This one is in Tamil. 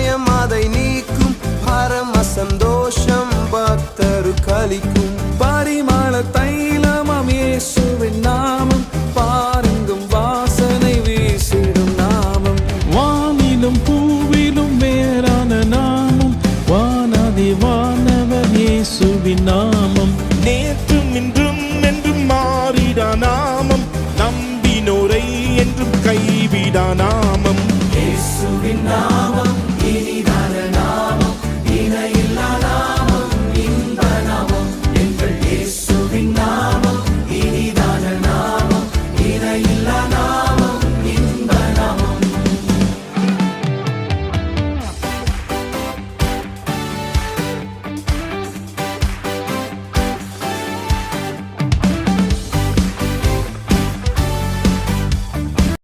பயம் அதை நீக்கும். பரம சந்தோஷம் பக்தரு கலிக்கும். பரிமள தைலமம் இயேசுவின் நாமம். பாருங்கும் வாசனை வீசிடும் நாமம். வானிலும் பூவிலும் மேலான நாமம். வானதி வானவன் இயேசுவின் நாமம்.